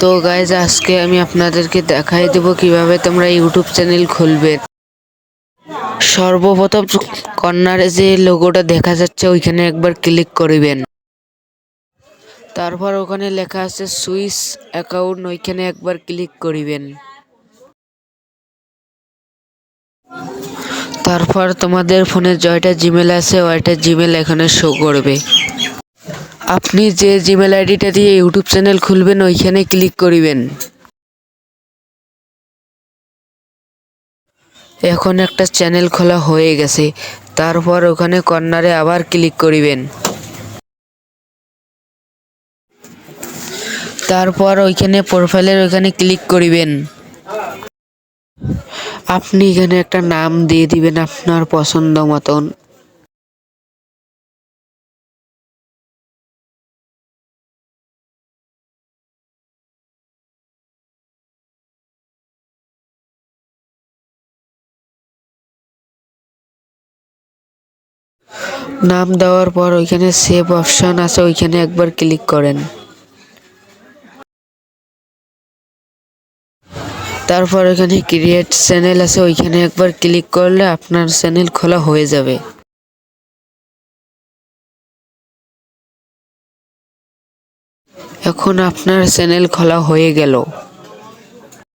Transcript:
তো গাইজ আজকে আমি আপনাদেরকে দেখাই দেব কীভাবে তোমরা ইউটিউব চ্যানেল খুলবে। সর্বপ্রথম কর্নারে যে লোগোটা দেখা যাচ্ছে, ওইখানে একবার ক্লিক করবেন। তারপর ওখানে লেখা আছে সুইস অ্যাকাউন্ট ওইখানে একবার ক্লিক করিবেন। তারপর তোমাদের ফোনে জয়টা জিমেল আছে, ওইটা জিমেল এখানে শো করবে। আপনি যে জিমেল আইডিটা দিয়ে ইউটিউব চ্যানেল খুলবেন, ওইখানে ক্লিক করিবেন। এখন একটা চ্যানেল খোলা হয়ে গেছে, তারপর ওখানে কর্নারে আবার ক্লিক করিবেন। তারপর ওইখানে প্রোফাইলের ওইখানে ক্লিক করিবেন। আপনি এখানে একটা নাম দিয়ে দিবেন আপনার পছন্দ মতন। নাম দেওয়ার পর ওইখানে সেভ অপশন আছে, ওইখানে একবার ক্লিক করেন। তারপর ওইখানে ক্রিয়েট চ্যানেল আছে, ওইখানে একবার ক্লিক করলে আপনার চ্যানেল খোলা হয়ে যাবে। এখন আপনার চ্যানেল খোলা হয়ে গেল।